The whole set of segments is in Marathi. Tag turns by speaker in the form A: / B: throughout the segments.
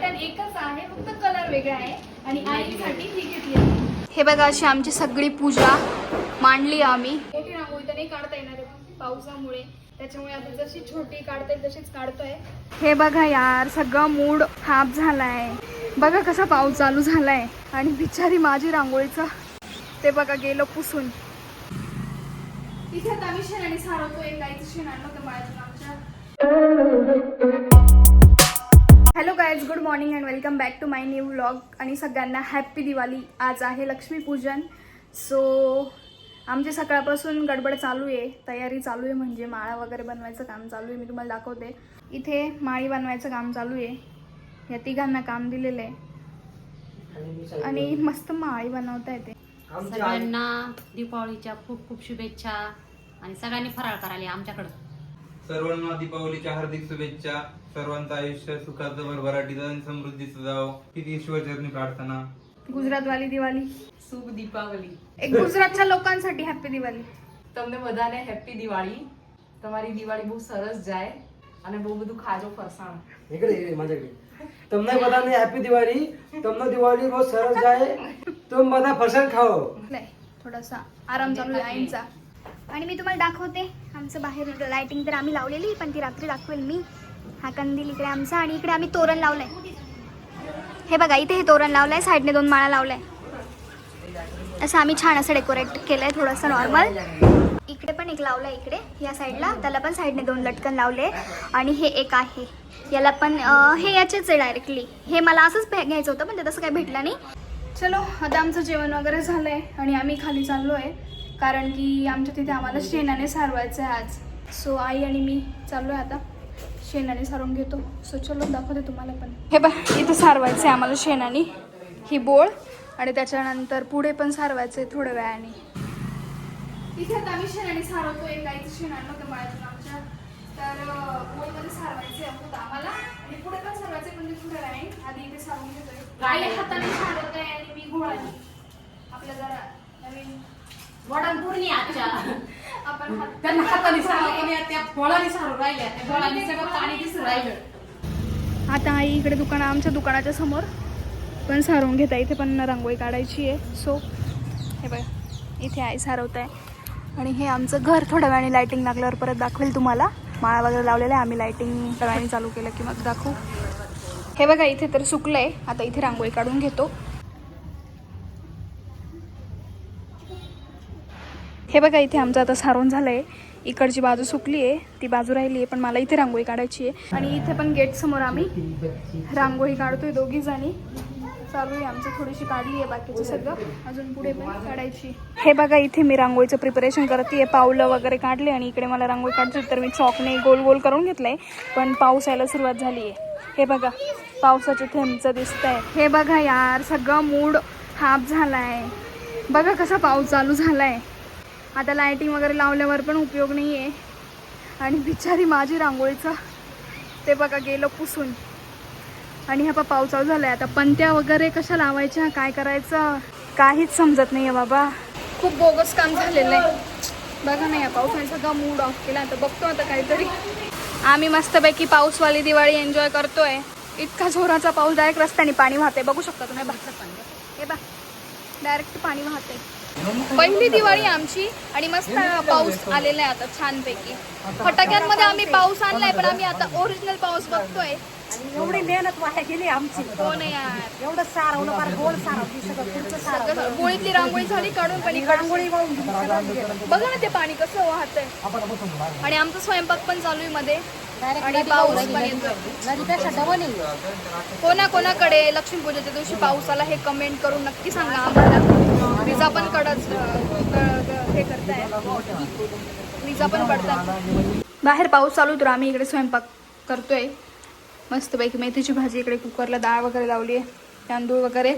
A: पॅटर्न एकच आहे फक्त कलर वेगळा आहे आणि आईसाठी ही घेतली आहे. हे बघा अशी आमची सगळी पूजा मांडली आम्ही. मोठी रांगोळी तर नाही काढता येणार आहे पावसामुळे. त्याच्यामुळे आता जशी छोटी काढता येईल तशीच काढतोय. हे बघा यार सगळं मूड हाफ झालाय. बघा कसा पाऊस चालू झालाय. आणि बिचारी माझी रांगोळीचं ते बघा गेलं पुसून. आता आम्ही शेणाने सारवतोय गाईचं शेण आणलं होतं मळ्यातून आमच्या hello guys good morning and welcome back to my new vlog आणि सगळ्यांना हॅप्पी दिवाळी. आज आहे लक्ष्मीपूजन सो आमची सकाळपासून गडबड चालू आहे. तयारी चालू आहे म्हणजे माळा वगैरे बनवायचं काम चालू आहे. मी तुम्हाला दाखवते. इथे माळी बनवायचं काम चालू आहे. या तिघांना काम दिलेलं आहे. आणि मस्त माळी बनवता येते.
B: सगळ्यांना दीपावलीच्या खूप खूप शुभेच्छा. आणि सगळ्यांनी फराळ करायला आमच्याकडं.
C: सर्वांना दीपावलीच्या हार्दिक शुभेच्छा सर्वांचं आयुष्य सुखाचं भरभराटीचं आणि समृद्धीचं जावं किती ईश्वरचरणी प्रार्थना
A: गुजरातवाली दिवाळी
D: શુભ દીપાવલી
A: एक गुजरातच्या लोकांसाठी हॅप्पी दिवाळी
D: તમને બધાને હેપી દિવાળી તમારી દિવાળી બહુ સરસ જાય અને બહુ બધું ખાજો ફરસાણ
E: इकडे इकडे माझ्याकडे તમને બધાને હેપી દિવાળી તમને દિવાળી બહુ સરસ જાય तुम બધા ફરસાણ ખાઓ
A: नाही थोडासा आराम चालू आहे आईंचा आणि मी तुम्हाला दाखवते आमचं बाहेर लायटिंग तर आम्ही लावलेली पण ती रात्री दाखवेल मी. हा कंदील इकडे आमचा आणि इकडे आम्ही तोरण लावलंय. हे बघा इथे हे तोरण लावलंय साईडने दोन माळा लावलाय. असं आम्ही छान असं डेकोरेट केलंय थोडंसं नॉर्मल इकडे पण एक लावलंय इकडे या साईडला त्याला पण साईडने दोन लटकन लावले. आणि हे एक आहे. याला पण हे याचेच आहे डायरेक्टली हे मला असंच भे- घ्यायचं होतं पण ते तसं काही भेटलं नाही. चलो आता आमचं जेवण वगैरे झालंय आणि आम्ही खाली चाललो आहे कारण की आमच्या तिथे आम्हाला शेणाने सारवायचं आहे आज. सो आई आणि मी चाललो आहे आता. शेणाने सारून घेतो. सो चलो दाखवते तुम्हाला पण. हे बघ इथं सारवायचं आहे आम्हाला शेणाने. ही बोळ आणि त्याच्यानंतर पुढे पण सारवायचं आहे थोड्या वेळाने. इथे आता आम्ही शेणाने सारवतोय. गाईचं शेण आणलं होतं मळ्यातून आमच्या. तर अं, बोळमध्ये सारवायचे होतं आम्हाला. आणि पुढे पण सारवायचे पण ते थोड्या वेळाने. आधी इथे सारून घेतोय. आई हाताने सारवत आहे आणि मी घोळाने आपल्या जरा नवीन
B: वडण पूर्णी आजच्या.
A: आपण हात
D: त्यांना हाताने सारलं पण या त्या फळाने राहिल्या. त्या फळाने सगळं पाणी दिसून राहिलं
A: आता आई इकडे दुकान आमच्या दुकानाच्या समोर. पण सारवून घेता इथे पण रांगोळी काढायची आहे. सो हे बघा इथे आई सारवत आहे आणि हे आमचं घर थोड्या वेळाने लाईटिंग लागल्यावर परत दाखवेल तुम्हाला. माळा वगैरे लावलेला आहे आम्ही लाईटिंग थोड्या वेळाने चालू केलं की मग दाखवू. हे बघा इथे तर सुकलंय. आता इथे रांगोळी काढून घेतो. हे बघा इथे आमचं आता सारवून झालंय. इकडची बाजू सुकली आहे ती बाजू राहिली आहे पण मला इथे रांगोळी काढायची आहे. आणि इथे पण गेट समोर आम्ही रांगोळी काढतोय दोघी जणी. चालू आहे आमचं थोडीशी काढली आहे बाकीचं सगळं. अजून पुढे पण काढायची. हे बघा इथे मी रांगोळीचं प्रिपरेशन करते पावलं वगैरे काढले आणि इकडे मला रांगोळी काढते तर मी चॉकने गोल गोल करून घेतलंय पण पाऊस यायला सुरुवात झाली आहे हे बघा पावसाचे थेंबचं दिसतंय. हे बघा यार सगळं मूड हाफ झालाय. बघा कसा पाऊस चालू झालाय. आता लायटिंग वगैरे लावल्यावर पण उपयोग नाही आहे आणि बिचारी माझी रांगोळीचं ते बघा गेलं पुसून. आणि हा पा पाऊस चालू झालाय. आता पंत्या वगैरे कशा लावायच्या काय करायचं काहीच समजत नाही आहे बाबा. खूप बोगस काम झालेलं आहे. बघा नाही या पावसाने सगळा मूड ऑफ केला. आता बघतो आता काहीतरी. आम्ही मस्तपैकी पाऊसवाली दिवाळी एन्जॉय करतोय. इतका जोराचा पाऊस डायरेक्ट रस्त्याने पाणी वाहते बघू शकता तुम्ही पाणी हे बा डायरेक्ट पाणी वाहते पहिली दिवाळी आमची आणि मस्त पाऊस आलेला आहे आता छानपैकी. फटाक्यांमध्ये आम्ही पाऊस आणलाय पण आम्ही आता ओरिजिनल पाऊस बघतोय.
B: एवढी मेहनत वाया गेली आमची.
A: हो नाही यार.
B: एवढं सारवलं फार गोड सारवली सगळं सारवलं
A: गोळीतली रांगोळी झाली काढून पण
B: रांगोळी.
A: बघा ना ते पाणी कसं वाहतंय. आणि आमचा स्वयंपाक पण चालू आहे मध्ये. आणि पाऊस पण
B: गेली.
A: येतोय.
B: नदीपेक्षा डबल आहे.
A: कोणा कोणाकडे लक्ष्मीपूजेच्या दिवशी पाऊस आला हे कमेंट करून नक्की सांगा आम्हाला. विजा पण कडच हे करताय. विजा पण पडतात. बाहेर पाऊस चालू तर आम्ही इकडे स्वयंपाक करतोय. मस्तपैकी मेथीची भाजी इकडे कुकरला डाळ वगैरे लावली आहे तांदूळ वगैरे.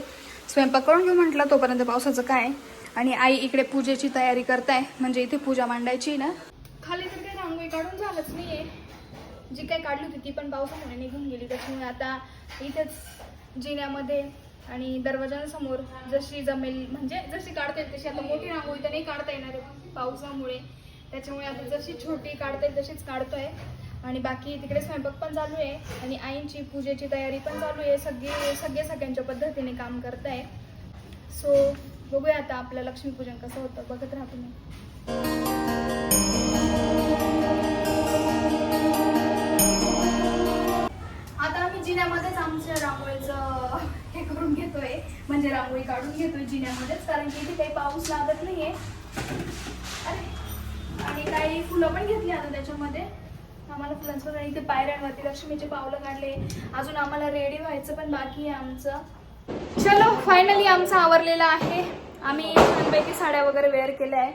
A: स्वयंपाक करून घेऊ म्हटलं तोपर्यंत पावसाचं काय आणि आई इकडे पूजेची तयारी करताय म्हणजे इथे पूजा मांडायची ना. खाली तर काही रांगोळी काढून झालंच नाहीये. जी काही काढली होती ती पण पावसामुळे निघून गेली. त्याच्यामुळे आता इथेच जिन्यामध्ये आणि दरवाजांसमोर जशी जमेल म्हणजे जशी काढता येईल तशी आता मोठी रांगोळी तर नाही काढता येणार आहे. पावसामुळे त्याच्यामुळे आता जशी छोटी काढता येईल तशीच काढतोय. आणि बाकी तिकडे स्वयंपाक पण चालू आहे आणि आईंची पूजेची तयारी पण चालू आहे. सगळे सगळे सगळ्यांच्या पद्धतीने काम करत आहे सो बघूया आता आपलं लक्ष्मीपूजन कसं होतं. बघत राहा तुम्ही. जिन्यामध्येच आमच्या रांगोळीचं हे करून घेतोय. म्हणजे रांगोळी काढून घेतोय जिन्यामध्येच कारण की इथे काही पाऊस लागत नाहीये. अरे आणि काही फुलं पण घेतली आता त्याच्यामध्ये. आम्हाला फुलांचं आणि इथे पायऱ्यांवरती लक्ष्मीचे पावलं काढले. अजून आम्हाला रेडी व्हायचं पण बाकी आहे आमचं. चलो फायनली आमचं आवरलेलं आहे. आम्ही छानपैकी साड्या वगैरे वेअर केल्या आहे.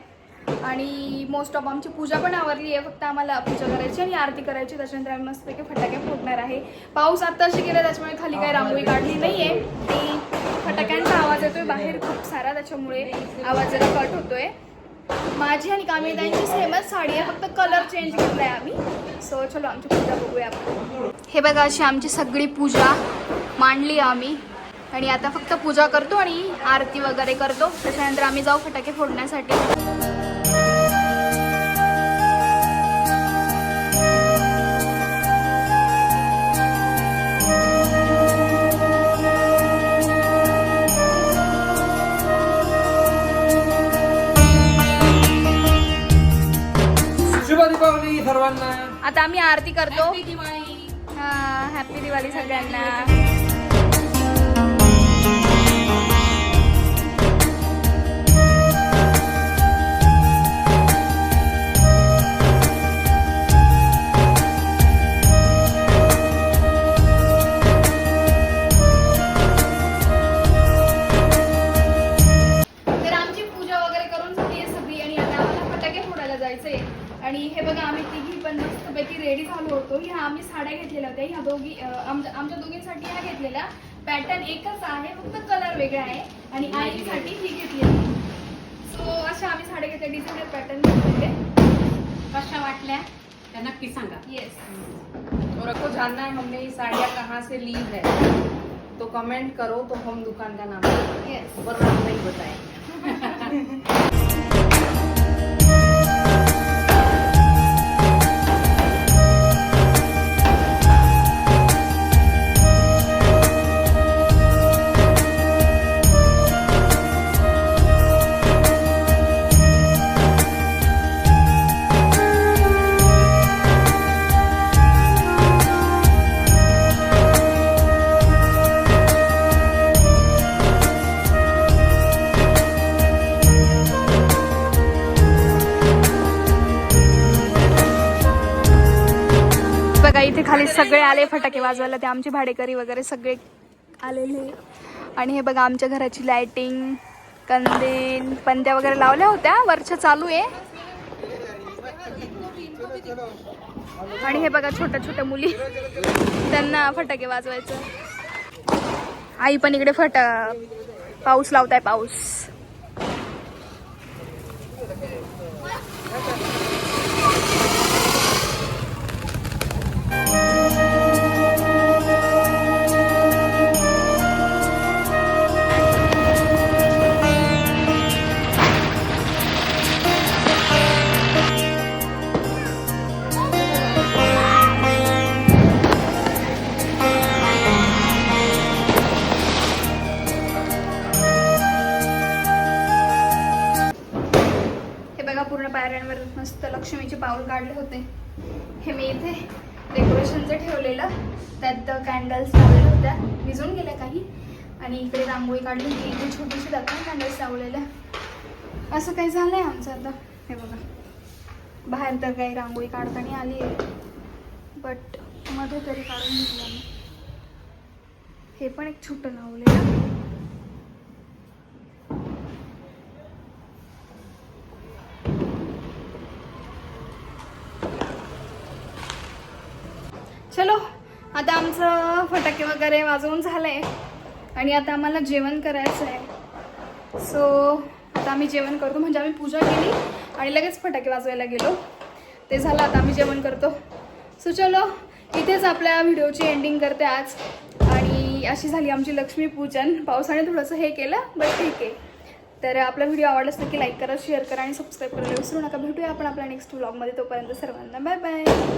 A: आणि मोस्ट ऑफ आमची पूजा पण आवरली आहे. फक्त आम्हाला पूजा करायची आणि आरती करायची. त्याच्यानंतर आम्ही मस्तपैकी फटाके फोडणार आहे. पाऊस आत्ताशी गेला त्याच्यामुळे खाली काही रांगोळी काढली नाही आहे आणि फटाक्यांचा आवाज येतोय बाहेर खूप सारा त्याच्यामुळे आवाज जरा कट होतोय. माझी आणि कामिताईंची सेमच साडी आहे. फक्त कलर चेंज केलाय आम्ही. सो चलो आमची पूजा बघूया आपण. हे बघा अशी आमची सगळी पूजा मांडली आम्ही. आणि आता फक्त पूजा करतो आणि आरती वगैरे करतो. त्याच्यानंतर आम्ही जाऊ फटाके फोडण्यासाठी. आरती करतो. हा हॅपी दिवाळी सगळ्यांना. रेडी झालो होतो. ह्या आम्ही साड्या घेतलेल्या होत्या. ह्या दोघी आमच्या आमच्या दोघींसाठी ह्या घेतलेल्या. पॅटर्न एकच आहे फक्त कलर वेगळा आहे. आणि आईसाठी ही घेतलेली. सो अशा आम्ही साड्या घेतल्या. डिझायनर पॅटर्न घेतलेले.
B: कशा वाटल्या? त्या नक्की सांगा.
A: येस
D: और आपको जानना है हमने ये साड़ियाँ कहाँ से ली है? तो कमेंट करो तो हम दुकान का नाम हम नहीं बताएंगे।
A: खाली सगळे आले फटाके वाजवायला. ते आमचे भाडेकरी वगैरे सगळे आलेले आणि हे बघा आमच्या घराची लाइटिंग कंदील पंत्या वगैरे लावल्या होत्या. वरच्या चालू आहे. आणि हे बघा छोट्या छोट्या मुली. त्यांना फटाके वाजवायचं. आई पण इकडे फटा पाऊस लावताय पाऊस. काढले होते. हे मी इथे डेकोरेशनचं ठेवलेलं. त्यात कॅन्डल्स लावलेल्या होत्या. विजून गेल्या काही. आणि इकडे रांगोळी काढली होती. इथे छोटीशी दाखवून कॅन्डल्स लावलेल्या. असं काही झालं आहे आमचं आता. हे बघा. बाहेर तर काही रांगोळी काढताना आली आहे. बटमध्ये तरी काढून घेतलं हे पण एक छोटं लावलेलं. चलो आता आमचं फटाके वगैरे वाजवून झालंय. आणि आता आम्हाला जेवण करायचं आहे सो आता आम्ही जेवण करतो. म्हणजे आम्ही पूजा केली आणि लगेच फटाके वाजवायला गेलो. ते झालं आता आम्ही जेवण करतो. सो चलो इथेच आपल्या व्हिडिओची एंडिंग करते आज. आणि अशी झाली आमची लक्ष्मीपूजन पावसाने थोडंसं हे केलं बट ठीक आहे. तर आपला व्हिडिओ आवडलाच नक्की लाईक करा शेअर करा आणि सबस्क्राईब करायला विसरू नका. भेटूया आपण आपल्या नेक्स्ट व्लॉगमध्ये तोपर्यंत सर्वांना बाय बाय